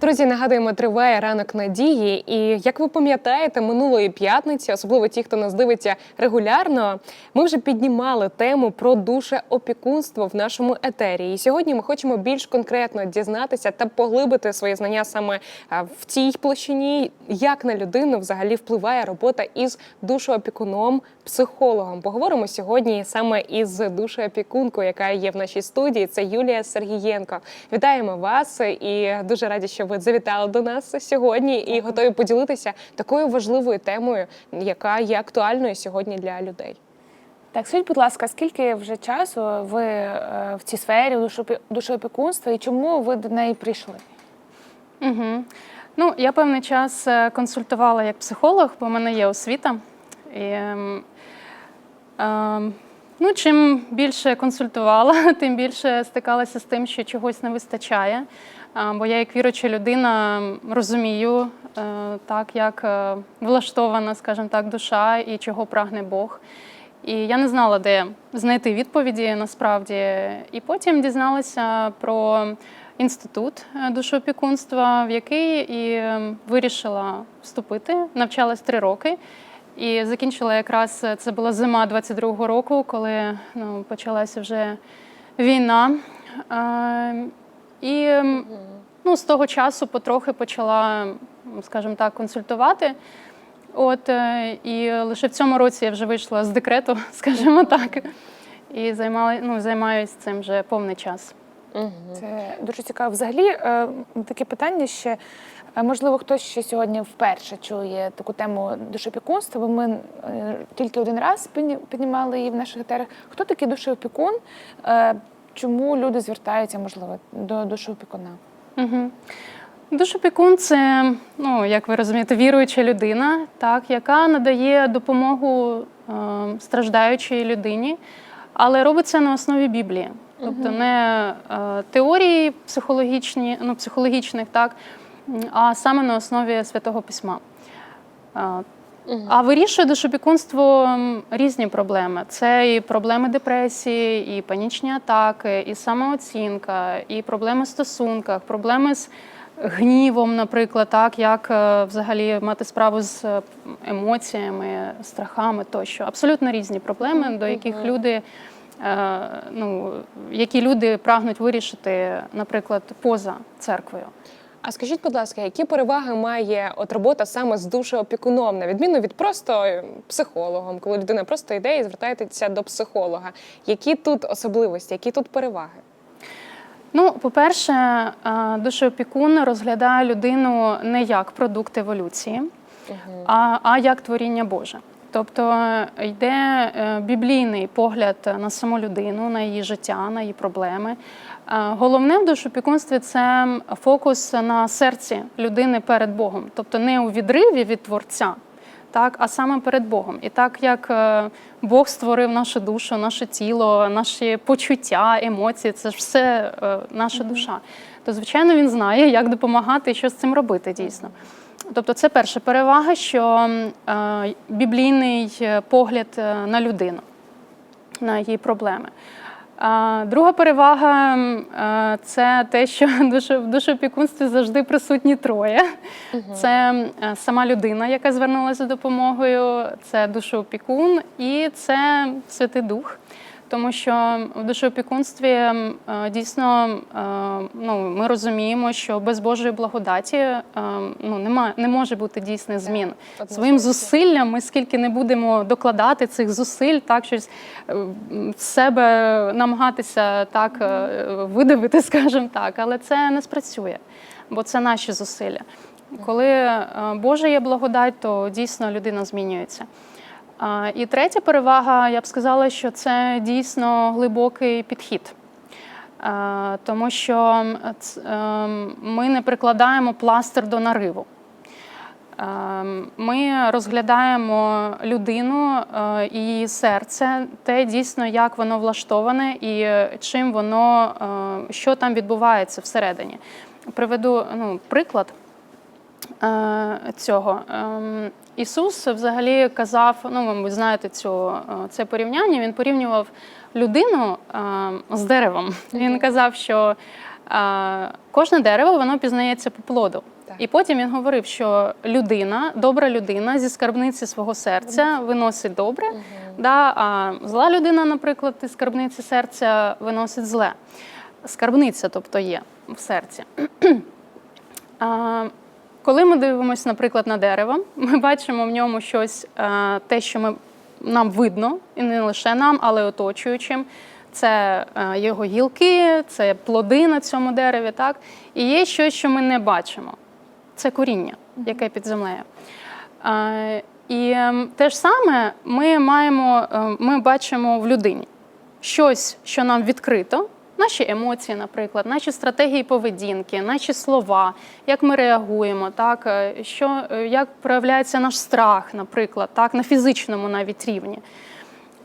Друзі, нагадуємо, триває ранок надії. І як ви пам'ятаєте, минулої п'ятниці, особливо ті, хто нас дивиться регулярно, ми вже піднімали тему про душеопікунство в нашому етері. І сьогодні ми хочемо більш конкретно дізнатися та поглибити свої знання саме в цій площині, як на людину взагалі впливає робота із душеопікуном, психологом. Поговоримо сьогодні саме із душеопікункою, яка є в нашій студії. Це Юлія Сергієнко. Вітаємо вас і дуже раді, що ви завітали до нас сьогодні і готові поділитися такою важливою темою, яка є актуальною сьогодні для людей. Так, скажіть, будь ласка, скільки вже часу ви е, в цій сфері душоопікунства і чому ви до неї прийшли? Угу. Ну, я певний час е, консультувала як психолог, бо в мене є освіта. І, ем, ем, ну, чим більше консультувала, тим більше стикалася з тим, що чогось не вистачає. Бо я, як віруча людина, розумію, е, так, як е, влаштована, скажімо так, душа і чого прагне Бог. І я не знала, де знайти відповіді насправді. І потім дізналася про інститут е, душоопікунства, в який і е, вирішила вступити. Навчалась три роки. І закінчила якраз це була зима 22-го року, коли ну, почалася вже війна. І ну, з того часу потрохи почала, скажімо так, консультувати. От е, і лише в цьому році я вже вийшла з декрету, скажімо так, і займала, ну, займаюся цим вже повний час. Це дуже цікаво. Взагалі, е, таке питання ще. е, Можливо, хтось ще сьогодні вперше чує таку тему душоопікунства, бо ми тільки один раз піднімали її в наших етерах. Хто такий душоопікун? Чому люди звертаються, можливо, до душоопікуна? Угу. Душопікун це, ну, як ви розумієте, віруюча людина, так, яка надає допомогу е, страждаючій людині, але робить це на основі Біблії. Тобто не е, теорії психологічні, ну, психологічних, так, а саме на основі Святого Письма. Е, а вирішує душопікунство різні проблеми. Це і проблеми депресії, і панічні атаки, і самооцінка, і проблеми в стосунках, проблеми з гнівом, наприклад, так як е, взагалі мати справу з е, емоціями, страхами тощо. Абсолютно різні проблеми, до яких люди. е, Ну, які люди прагнуть вирішити, наприклад, поза церквою. А скажіть, будь ласка, які переваги має от робота саме з душеопікуном, на відміну від просто е, психологом, коли людина просто йде і звертається до психолога? Які тут особливості, які тут переваги? Ну, по-перше, е, душеопікун розглядає людину не як продукт еволюції, а, а як творіння Боже. Тобто е, йде біблійний погляд на саму людину, на її життя, на її проблеми. Е, Головне в душопікунстві це фокус на серці людини перед Богом, тобто не у відриві від творця, так, а саме перед Богом. І так як е, Бог створив нашу душу, наше тіло, наші почуття, емоції це ж все е, наша душа. То, звичайно, він знає, як допомагати і що з цим робити дійсно. Тобто, це перша перевага, що біблійний погляд на людину, на її проблеми. Друга перевага це те, що в душеопікунстві завжди присутні троє. Це сама людина, яка звернулася за допомогою, це душеопікун і це Святий Дух. Тому що в душоопікунстві м, е, дійсно е, ну, ми розуміємо, що без Божої благодаті е, ну, нема, не може бути дійсних змін. однозначно. Своїм зусиллям ми скільки не будемо докладати цих зусиль, так щось з себе намагатися так видавити, скажімо так, але це не спрацює, бо це наші зусилля. Коли е, Божа є благодать, то дійсно людина змінюється. І третя перевага, я б сказала, що це дійсно глибокий підхід. Тому що ем, ми не прикладаємо пластир до нариву. Ми розглядаємо людину і її серце, те дійсно, як воно влаштоване і чим воно, що там відбувається всередині. Приведу ну, приклад цього. Ем, Ісус взагалі казав, ну ви знаєте цю, е, це порівняння, він порівнював людину е, з деревом. Він казав, що кожне дерево воно пізнається по плоду. І потім він говорив, що людина, добра людина зі скарбниці свого серця виносить добре, да, а зла людина, наприклад, із скарбниці серця виносить зле. Скарбниця, тобто є в серці. Коли ми дивимося, наприклад, на дерево, ми бачимо в ньому щось, е, те, що ми, нам видно, і не лише нам, але й оточуючим. Це е, його гілки, це плоди на цьому дереві, так? І є щось, що ми не бачимо. Це коріння, яке під землею. Е, І ем, те ж саме ми маємо, ми бачимо в людині щось, що нам відкрито, наші емоції, наприклад, наші стратегії поведінки, наші слова, як ми реагуємо, так, е, що, е, як проявляється наш страх, наприклад, так, на фізичному навіть рівні.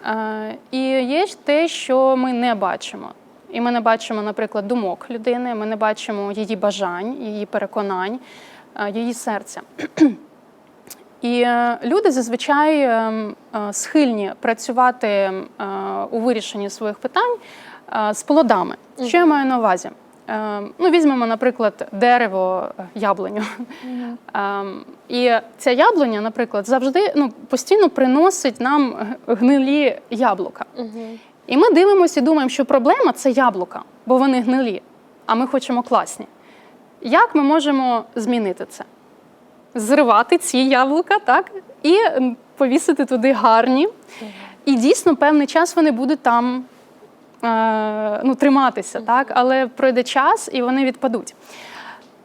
Е, І є те, що ми не бачимо. І ми не бачимо, наприклад, думок людини, ми не бачимо її бажань, її переконань, її серця. І люди зазвичай ем, схильні працювати е, у вирішенні своїх питань з плодами. Що я маю на увазі? Е, Ну, візьмемо, наприклад, дерево е, яблуню. Ем, І ця яблуня, наприклад, завжди ну, постійно приносить нам гнилі яблука. І ми дивимося і думаємо, що проблема це яблука, бо вони гнилі, а ми хочемо класні. Як ми можемо змінити це? Зривати ці яблука, так, і повісити туди гарні. І дійсно певний час вони будуть там ну, триматися, так, але пройде час і вони відпадуть.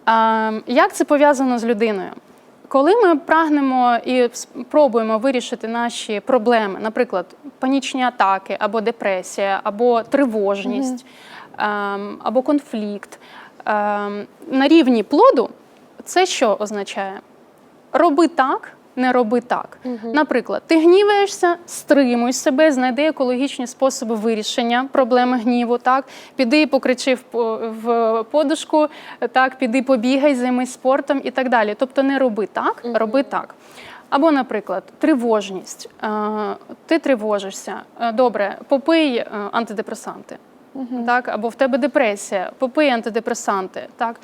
Е, як це пов'язано з людиною? Коли ми прагнемо і спробуємо вирішити наші проблеми, наприклад, панічні атаки, або депресія, або тривожність, ем, або конфлікт, ем, на рівні плоду, це що означає? Роби так, не роби так. Наприклад, ти гніваєшся, стримуй себе, знайди екологічні способи вирішення проблеми гніву. Так, піди і покричи в, в подушку, так, піди побігай, займись спортом і так далі. Тобто не роби так, роби так. Або, наприклад, тривожність. Ти тривожишся. Добре, попий е, антидепресанти. Так, або в тебе депресія, попий антидепресанти. Так.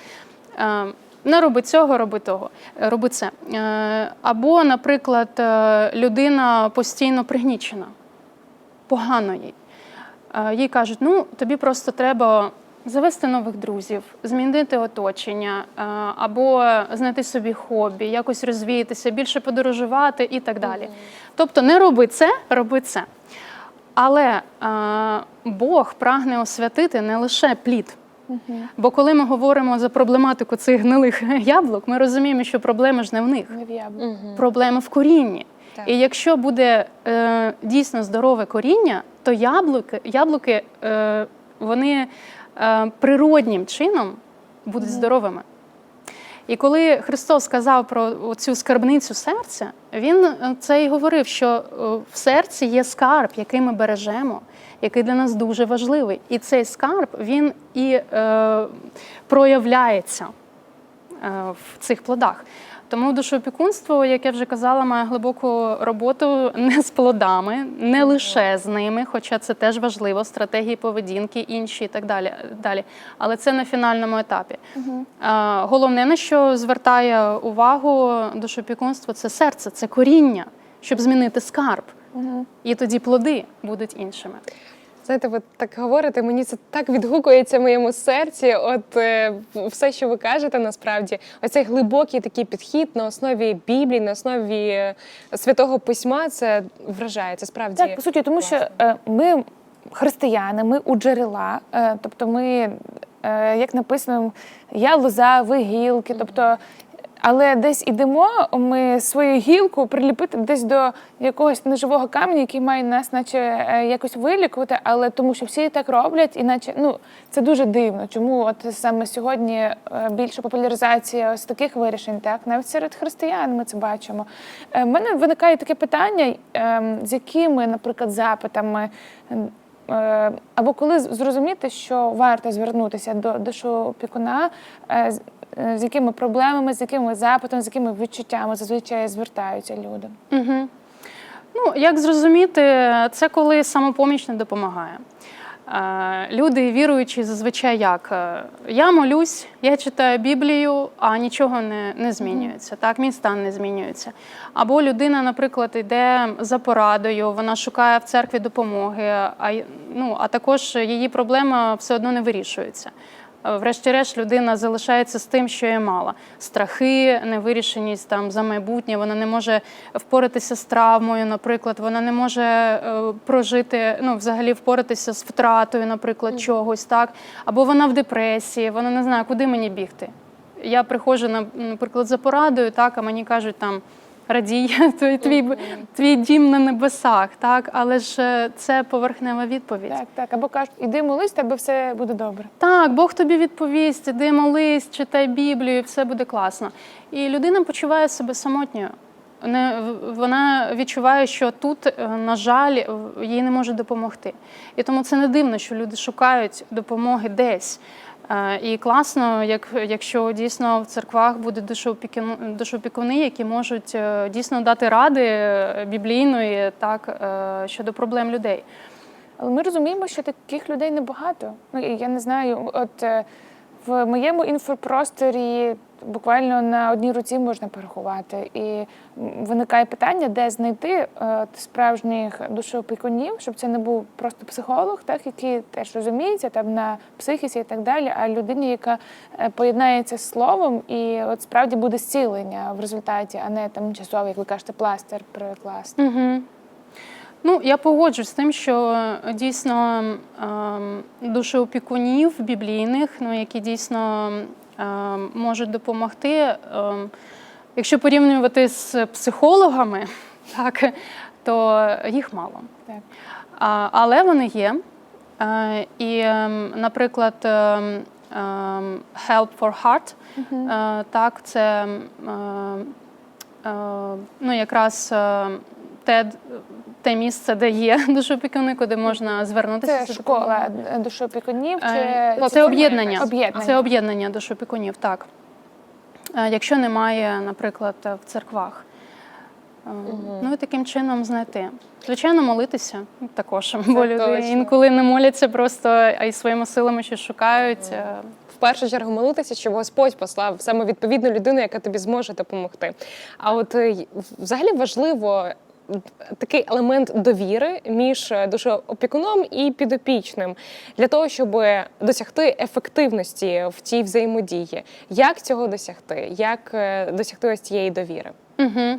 Не роби цього, роби того, е, роби це. Е, Або, наприклад, е, людина постійно пригнічена, погано їй. Їй кажуть, ну тобі просто треба завести нових друзів, змінити оточення, або знайти собі хобі, якось розвіятися, більше подорожувати і так далі. Тобто не роби це, роби це. Але Бог прагне освятити не лише плід. Бо коли ми говоримо за проблематику цих гнилих яблук, ми розуміємо, що проблема ж не в них, Не в яблуку. проблема в корінні. Так. І якщо буде е, дійсно здорове коріння, то яблуки, яблуки е, вони е, природнім чином будуть здоровими. І коли Христос сказав про цю скарбницю серця, Він е, це і говорив, що е, в серці є скарб, який ми бережемо, який для нас дуже важливий. І цей скарб він і е, проявляється в цих плодах. Тому душоопікунство, як я вже казала, має глибоку роботу не з плодами, не лише з ними, хоча це теж важливо, стратегії поведінки, інші і так далі. далі. Але це на фінальному етапі. А, Головне, на що звертає увагу душоопікунство, це серце, це коріння, щоб змінити скарб. І тоді плоди будуть іншими. Знаєте, ви так говорите, мені це так відгукується в моєму серці. От е, все, що ви кажете, насправді, оцей глибокий такий підхід на основі Біблії, на основі е, святого письма, це вражає. Це справді Так, по суті, тому що класно. е, ми християни, ми у джерела, е, тобто ми, е, як написано, я лоза, ви гілки. Тобто, але десь ідемо ми свою гілку приліпити десь до якогось неживого камня, який має нас, наче е, якось вилікувати, але тому що всі так роблять, іначе ну це дуже дивно. Чому от саме сьогодні е, більша популяризація ось таких вирішень, так навіть серед християн ми це бачимо. У мене виникає таке питання, е, з якими, наприклад, запитами. е, Або коли зрозуміти, що варто звернутися до душоопікуна, е, з- е, з якими проблемами, з якими запитами, з якими відчуттями зазвичай звертаються люди. Угу. Ну, як зрозуміти, це коли самопоміч не допомагає. Е, Люди віруючі зазвичай як? Е, Я молюсь, я читаю Біблію, а нічого не, не змінюється. Так, мій стан не змінюється. Або людина, наприклад, йде за порадою, вона шукає в церкві допомоги, а, ну, а також її проблема все одно не вирішується. Е, Врешті-решт, людина залишається з тим, що є мала. Страхи, невирішеність там за майбутнє. Вона не може впоратися з травмою, наприклад, вона не може е, прожити, ну, взагалі впоратися з втратою, наприклад, чогось, так. Або вона в депресії, вона не знає, куди мені бігти. Я приходжу, на- наприклад, за порадою, так, а мені кажуть там. Радій, твій, твій, твій дім на небесах, так, але ж е, це поверхнева відповідь. Так, так. Або кажуть, іди молись, тебе все буде добре. Так, Бог тобі відповість, іди молись, читай Біблію, і все буде класно. І людина почуває себе самотньою. Не, вона відчуває, що тут, е, на жаль, їй не може допомогти. І тому це не дивно, що люди шукають допомоги десь. Е, І класно, як, якщо дійсно в церквах буде душоопікуни, які можуть е, дійсно дати ради е, біблійної так, щодо проблем людей. Але ми розуміємо, що таких людей небагато. Ну, я не знаю, от в моєму інфопросторі буквально на одній руці можна порахувати. І виникає питання, де знайти е, справжніх душоопікунів, щоб це не був просто психолог, так, який теж розуміється там на психіці і так далі, а людині, яка е, поєднається з словом, і от справді буде зцілення в результаті, а не там часово, як ви кажете, пластир прикласти. Угу. Ну, я погоджуюсь з тим, що е, дійсно ем, душеопікунів біблійних, ну, які дійсно можуть допомогти. Ем, якщо порівнювати з психологами, так, то їх мало. Так. Але вони є. Е, і, ем, наприклад, ем, ем, Help for Heart, е, так, це е, ну, якраз е, те, те місце, де є душопікуни, куди можна звернутися. Це школа допомогою. душоопікунів чи Е, Це об'єднання. Об'єднання. Це об'єднання душопікунів, так. Е, Якщо немає, наприклад, в церквах. Е, Ну і таким чином знайти. Звичайно, молитися також, бо люди інколи не моляться просто, а й своїми силами щось шукають. Е, в першу чергу молитися, щоб Господь послав саме відповідну людину, яка тобі зможе допомогти. А от е, взагалі важливо. Такий елемент довіри між е, душоопікуном і підопічним для того, щоб досягти ефективності в цій взаємодії. Як цього досягти? Як е, досягти ось цієї довіри? Угу.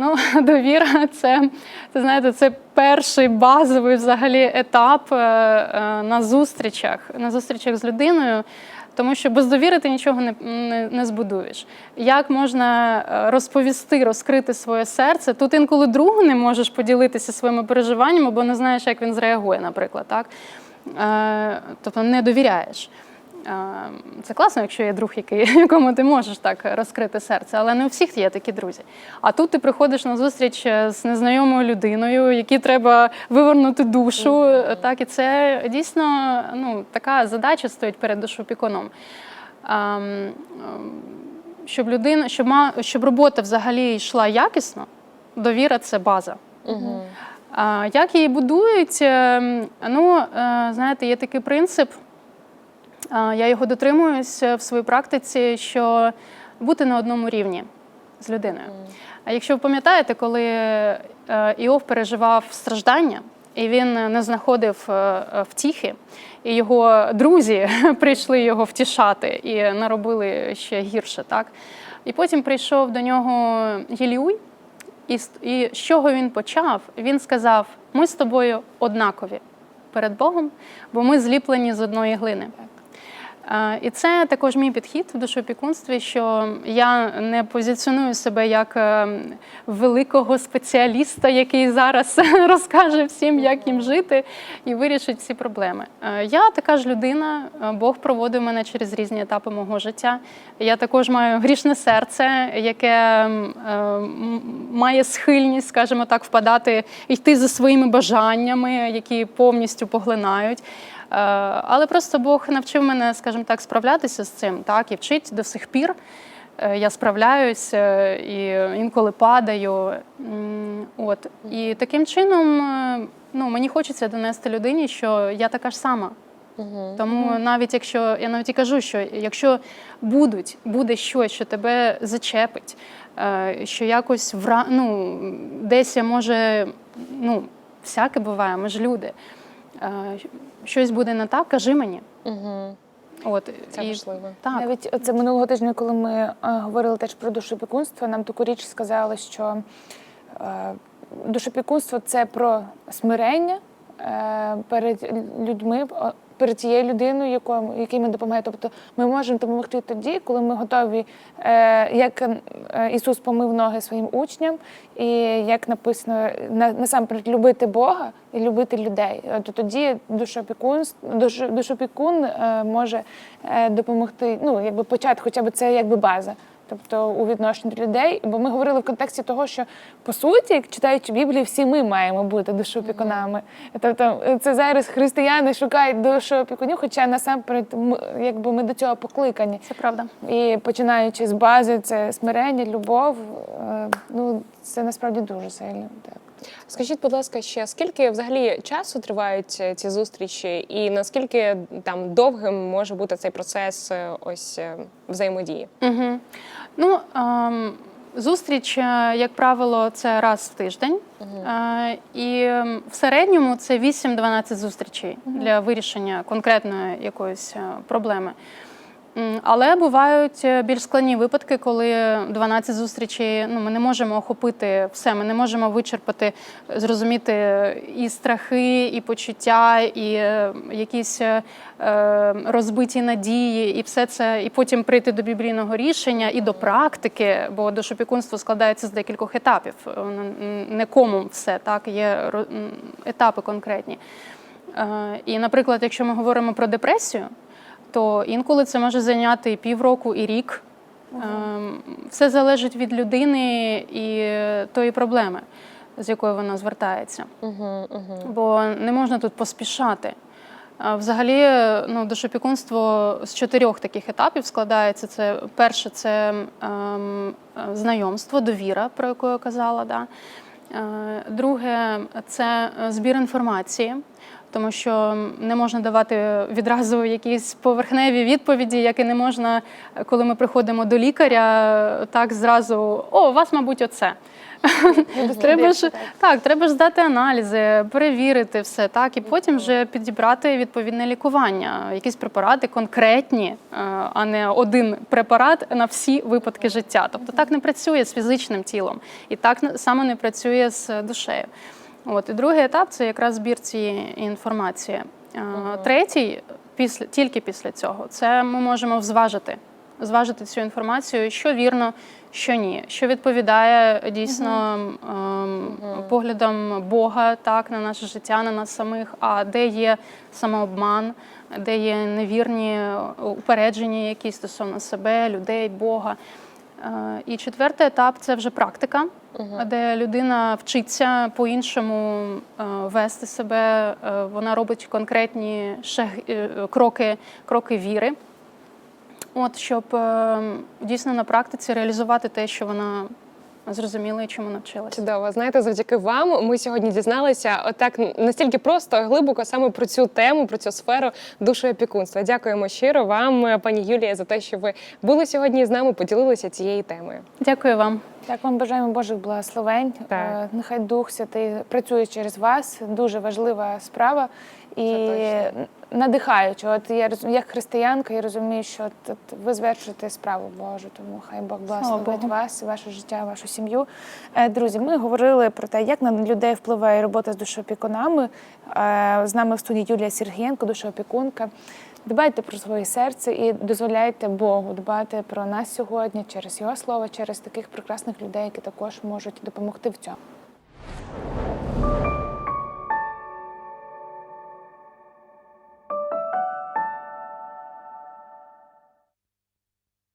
Ну, довіра це, це знаєте, це перший базовий взагалі етап е, е, на зустрічах, на зустрічах з людиною. Тому що без довіри ти нічого не, не, не збудуєш. Як можна е, розповісти, розкрити своє серце? Тут інколи другу не можеш поділитися своїми переживаннями, бо не знаєш, як він зреагує, наприклад. Так? Е, тобто не довіряєш. Це класно, якщо є друг, який, якому ти можеш так розкрити серце, але не у всіх є такі друзі. А тут ти приходиш на зустріч е, з незнайомою людиною, якій треба вивернути душу. е, Так, і це дійсно ну, така задача стоїть перед душопіконом. Щоб людина, щоб, ма, щоб робота взагалі йшла якісно, довіра це база. Угу. А як її будують? Ем, Ну, е, знаєте, є такий принцип. Я його дотримуюсь в своїй практиці, що бути на одному рівні з людиною. А якщо ви пам'ятаєте, коли е, Іов переживав страждання, і він не знаходив е, е, втіхи, і його друзі прийшли його втішати і наробили ще гірше, так? І потім прийшов до нього Єліуй, і, і з чого він почав? Він сказав: ми з тобою однакові перед Богом, бо ми зліплені з одної глини. Е, І це також мій підхід в душопікунстві, що я не позиціоную себе як е, великого спеціаліста, який зараз розкаже всім, як їм жити і вирішить всі проблеми. Е, Я така ж людина, Бог проводив мене через різні етапи мого життя. Я також маю грішне серце, яке має схильність, скажімо так, впадати, йти за своїми бажаннями, які повністю поглинають. Е, Але просто Бог навчив мене, скажімо так, справлятися з цим, так, і вчить до сих пір. е, я справляюсь е, і інколи падаю. От. І таким чином ну, мені хочеться донести людині, що я така ж сама. Тому навіть якщо я навіть і кажу, що якщо будуть, буде щось, що тебе зачепить, що якось вра... ну, десь я може, ну, всяке буває, ми ж люди. Щось буде не так, кажи мені. Угу. От, Це важливо. Так. Навіть це минулого тижня, коли ми е, говорили теж про душопікунство, нам таку річ сказали, що е, душопікунство це про смирення е, перед людьми, перед тією людиною, якому, якій ми допомагаємо. Тобто ми можемо допомогти тоді, коли ми готові, е, як е, Ісус помив ноги своїм учням, і як написано, на, насамперед любити Бога і любити людей. От тоді душопікун, душ, душопікун е, може е, допомогти, ну якби почати, хоча б це якби база. Тобто у відношенні до людей, бо ми говорили в контексті того, що по суті, читаючи Біблію, всі ми маємо бути душоопікунами. Тобто, е, це зараз християни шукають душоопікунів, хоча насамперед якби ми до цього покликані. Це правда. І починаючи з бази, це смирення, любов. е, Ну це насправді дуже сильно. Так. Скажіть, будь ласка, ще скільки взагалі часу тривають е, ці зустрічі, і наскільки там довгим може бути цей процес е, ось е, взаємодії? Угу. Ну, ем, зустріч, як правило, це раз в тиждень. Е, і в середньому це 8-12 зустрічей для вирішення конкретної якоїсь проблеми. Але бувають е, більш складні випадки, коли 12 зустрічей ну, ми не можемо охопити все, ми не можемо вичерпати, зрозуміти і страхи, і почуття, і е, якісь е, е, розбиті надії, і все це, і потім прийти до біблійного рішення і до практики, бо душопікунство складається з декількох етапів. Не комом все, так, є етапи конкретні. Е, І, наприклад, якщо ми говоримо про депресію, то інколи це може зайняти і півроку, і рік. Ем, Все залежить від людини і тої проблеми, з якою вона звертається. Угу, угу. Бо не можна тут поспішати. Взагалі, ну, душопікунство з чотирьох таких етапів складається. Це перше це ем, е, знайомство, довіра, про яку я казала. Да. Е, Друге це е, збір інформації, тому що не можна давати відразу якісь поверхневі відповіді, як і не можна, коли ми приходимо до лікаря, так зразу о, у вас, мабуть, оце. Треба ж так, треба ж здати аналізи, перевірити все так, і потім вже підібрати відповідне лікування, якісь препарати конкретні, е, а не один препарат на всі випадки життя. Тобто так не працює з фізичним тілом, і так само не працює з душею. От і другий етап це якраз збір цієї інформації. Е, Третій, після тільки після цього, це ми можемо зважити зважити цю інформацію, що вірно, що ні, що відповідає дійсно ем, поглядам Бога так на наше життя, на нас самих, а де є самообман, де є невірні упередження, якісь стосовно себе, людей, Бога. Е, І четвертий етап це вже практика, де людина вчиться по-іншому е, вести себе. е, Вона робить конкретні кроки, кроки віри. От, щоб дійсно на практиці реалізувати те, що вона зрозуміла і чому навчилася. Чудово. Знаєте, завдяки вам ми сьогодні дізналися отак настільки просто глибоко саме про цю тему, про цю сферу душоопікунства. Дякуємо щиро вам, пані Юлія, за те, що ви були сьогодні з нами, поділилися цією темою. Дякую вам. Так, вам бажаємо Божих благословень. Так. Е, Нехай Дух Святий працює через вас. Дуже важлива справа і надихаюча. От я як християнка, я розумію, що от, от ви звершуєте справу Божу. Тому хай Бог благословить вас, ваше життя, вашу сім'ю. Е, Друзі, ми говорили про те, як на людей впливає робота з душоопікунами. Е, З нами в студії Юлія Сергієнко, душоопікунка. Дбайте про своє серце і дозволяйте Богу дбати про нас сьогодні через його слово, через таких прекрасних людей, які також можуть допомогти в цьому.